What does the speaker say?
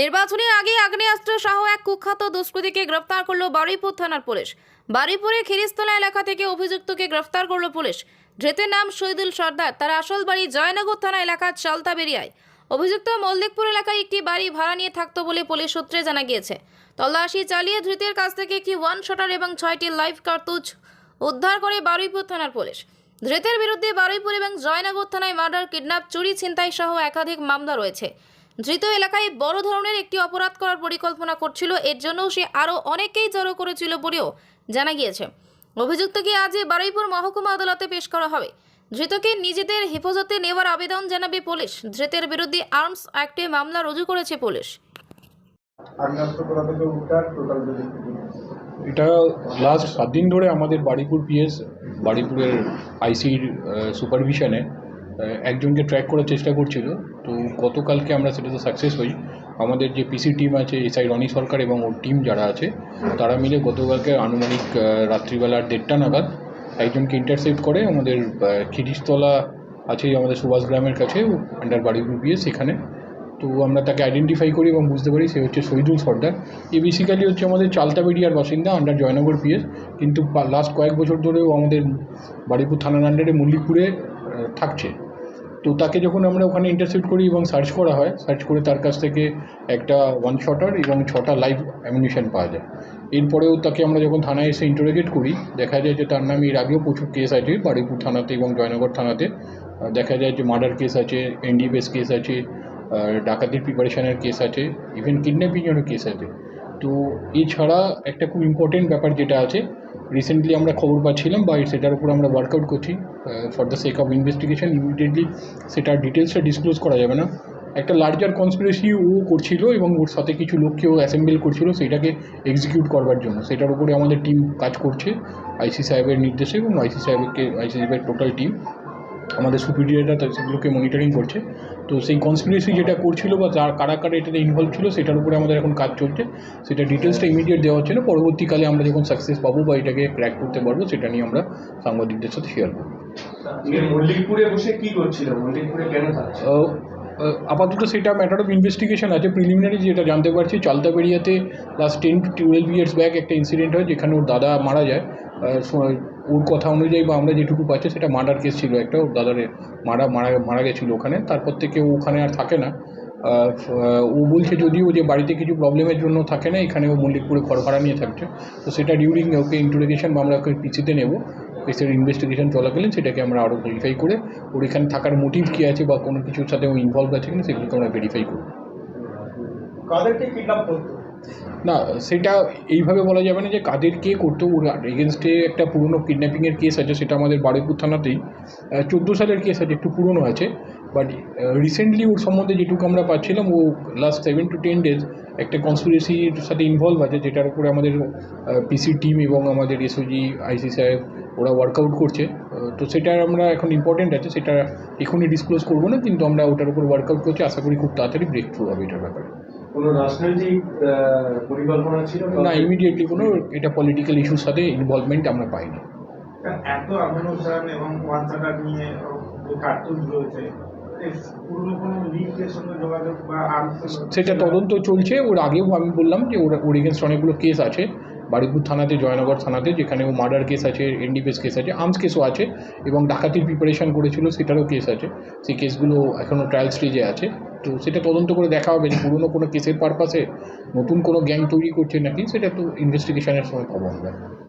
নির্বাচনের আগে আগ্নেয়াস্ত্র সহ এক কুখ্যাত দুষ্কৃতীকে গ্রেফতার করল বারুইপুর থানার পুলিশ। বারুইপুরে খিরিস্তলা এলাকা থেকে অভিযুক্তকে গ্রেফতার করল পুলিশ। ধৃতের নাম শহীদুল সর্দার। তার আসল বাড়ি জয়নগর থানা এলাকার চালতা বেরিয়ায় অভিযুক্ত মল্লিকপুর এলাকায় একটি বাড়ি ভাড়া নিয়ে থাকতো বলে পুলিশ সূত্রে জানা গিয়েছে। তল্লাশি চালিয়ে ধৃতের কাছ থেকে একটি ওয়ান শটার এবং ছয়টি লাইফ কার্তুজ উদ্ধার করে বারুইপুর থানার পুলিশ। ধৃতের বিরুদ্ধে বারুইপুর এবং জয়নগর থানায় মার্ডার, কিডন্যাপ, চুরি, ছিনতাই সহ একাধিক মামলা রয়েছে। ধৃত এলাকায় বড় ধরনের একটি অপরাধ করার পরিকল্পনা করছিল। এর জন্য সে আরও অনেকেই জড়ো করেছিল বলেও জানা গিয়েছে। অভিযুক্তকে আজ বারুইপুর মহকুমা আদালতে পেশ করা হবে। ধৃতকে নিজেদের হেফাজতে নেওয়ার আবেদন জানাবে পুলিশ। ধৃতের বিরুদ্ধে আর্মস অ্যাক্টে মামলা রুজু করেছে পুলিশ। এটা লাস্ট সাত দিন ধরে আমাদের বাড়িপুর পিএস বাড়িপুরের আইসির সুপারভিশনে একজনকে ট্র্যাক করার চেষ্টা করছিল। তো গতকালকে আমরা সেটাতে সাকসেস হই। আমাদের যে পিসি টিম আছে, এসআই রনি সরকার এবং ওর টিম যারা আছে, তারা মিলে গতকালকে আনুমানিক রাত্রিবেলা দেড়টা নাগাদ একজনকে ইন্টারসেপ্ট করে আমাদের খিরিশতলা আছে, আমাদের সুভাষ গ্রামের কাছে আন্ডার বাড়িপুর পিএস সেখানে। তো আমরা তাকে আইডেন্টিফাই করি এবং বুঝতে পারি সে হচ্ছে শহীদুল সর্দার। এ বেসিক্যালি হচ্ছে আমাদের চালতাবেড়িয়ার বাসিন্দা আন্ডার জয়নগর পিএস কিন্তু লাস্ট কয়েক বছর ধরেও আমাদের বাড়িপুর থানার আন্ডারে মল্লিকপুরে থাকছে। তো তাকে যখন আমরা ওখানে ইন্টারসেপ্ট করি এবং সার্চ করা হয় সার্চ করে তার কাছ থেকে একটা ওয়ান শটার এবং ছটা লাইভ অ্যামিনিশন পাওয়া যায়। এরপরেও তাকে আমরা যখন থানায় এসে ইন্টারোগেট করি, দেখা যায় যে তার নামে এর আগেও প্রচুর কেস আছে বারুইপুর থানাতে এবং জয়নগর থানাতে। দেখা যায় যে মার্ডার কেস আছে এনডিএফএস কেস আছে ডাকাতির প্রিপারেশনের কেস আছে ইভেন কিডন্যাপিংয়েরও কেস আছে। তো এছাড়া একটা খুব ইম্পর্টেন্ট ব্যাপার যেটা আছে রিসেন্টলি আমরা খবর পাচ্ছিলাম বা সেটার উপর আমরা ওয়ার্কআউট করছি for the sake of investigation immediately সেটার ডিটেলসটা ডিসক্লোজ করা যাবে না। একটা লার্জার কনস্পিরেসি ও করছিল এবং ওর সাথে কিছু লোককে ও অ্যাসেম্বল করছিল, সেটাকে এক্সিকিউট করবার জন্য। সেটার উপরে আমাদের টিম কাজ করছে আইসি সাহেবের নির্দেশে এবং আইসি সাহেবকে আইসি সাহেবের টোটাল টিম আমাদের সুপিরিয়ররা সেগুলোকে মনিটরিং করছে। তো সেই কনস্পিরেসি যেটা করছিল বা যার কারা কারা এটাতে ইনভলভ ছিল সেটার উপরে আমাদের এখন কাজ চলছে। সেটা ডিটেলসটা ইমিডিয়েট দেওয়া হচ্ছে না পরবর্তীকালে আমরা যখন সাকসেস পাবো বা এটাকে ক্র্যাক করতে পারব সেটা নিয়ে আমরা সাংবাদিকদের সাথে শেয়ার করব। মল্লিকপুরে বসে কি করছিল? মল্লিকপুরে কেন আপাতত সেটা ম্যাটার অফ ইনভেস্টিগেশন আছে। প্রিলিমিনারি যেটা জানতে পারছি চালতাবেড়িয়াতে last ten to twelve years back একটা ইনসিডেন্ট হয় যেখানে ওর দাদা মারা যায়। ওর কথা অনুযায়ী বা আমরা যেটুকু পাচ্ছি সেটা মার্ডার কেস ছিল একটা, ওর দাদার মারা মারা মারা গেছিল ওখানে। তারপর থেকে ও ওখানে আর থাকে না। ও বলছে যদিও যে বাড়িতে কিছু প্রবলেমের জন্য থাকে না, এখানে ও মল্লিকপুরে ঘর ভাড়া নিয়ে থাকছে। তো সেটা ডিউরিং ওকে ইন্টারোগেশন বা আমরা ওকে পিছিতে নেব। কেসের ইনভেস্টিগেশন চলাকালীন সেটাকে আমরা আরও ভেরিফাই করে, ওর এখানে থাকার মোটিভ কী আছে বা কোনো কিছুর সাথে ও ইনভলভ আছে কিনা সেগুলোকে আমরা ভেরিফাই করব। কাদেরকে কিডন্যাপ করতো? না, সেটা এইভাবে বলা যাবে না যে কাদের কে করতো ওর এগেনস্টে একটা পুরনো কিডন্যাপিংয়ের কেস আছে, সেটা আমাদের বারুইপুর থানাতেই। চোদ্দ সালের কেস আছে, একটু পুরনো আছে। বাট রিসেন্টলি ওর সম্বন্ধে যেটুকু আমরা পাচ্ছিলাম, ও last seven to ten days একটা কনস্পিরেসির সাথে ইনভলভ আছে, যেটার উপরে আমাদের পিসি টিম এবং আমাদের এসওজি আইসি সাহেব, ওরা ওয়ার্কআউট করছে। তো সেটা আমরা এখন ইম্পর্টেন্ট আছে, সেটা এখনই ডিসক্লোজ করব না, কিন্তু আমরা ওটার উপর ওয়ার্কআউট করছি। আশা করি খুব তাড়াতাড়ি ব্রেক থ্রু হবে এটার ব্যাপারে। কোনো রাজনৈতিক পরিকল্পনা ছিল না ইমিডিয়েটলি কোনো এটা পলিটিক্যাল ইস্যুর সাথে ইনভলভমেন্ট আমরা পাইনি। এত আমিনুসান এবং ওয়ানসাকার নিয়ে কার্টুন রয়েছে সেটা তদন্ত চলছে। ওর আগেও আমি বললাম যে ওর ওর এগেনস্ট অনেকগুলো কেস আছে। বারুইপুর থানাতে জয়নগর থানাতে যেখানে ও মার্ডার কেস আছে এনডিপিএস কেস আছে আর্মস কেসও আছে এবং ডাকাতির প্রিপারেশন করেছিল সেটারও কেস আছে। সেই কেসগুলো এখনও ট্রায়াল স্টেজে আছে। তো সেটা তদন্ত করে দেখা হবে যে পুরনো কোনো কেসের পারপাসে নতুন কোনো গ্যাং তৈরি করছে নাকি, সেটা তো ইনভেস্টিগেশনের সময় পাবো। আমরা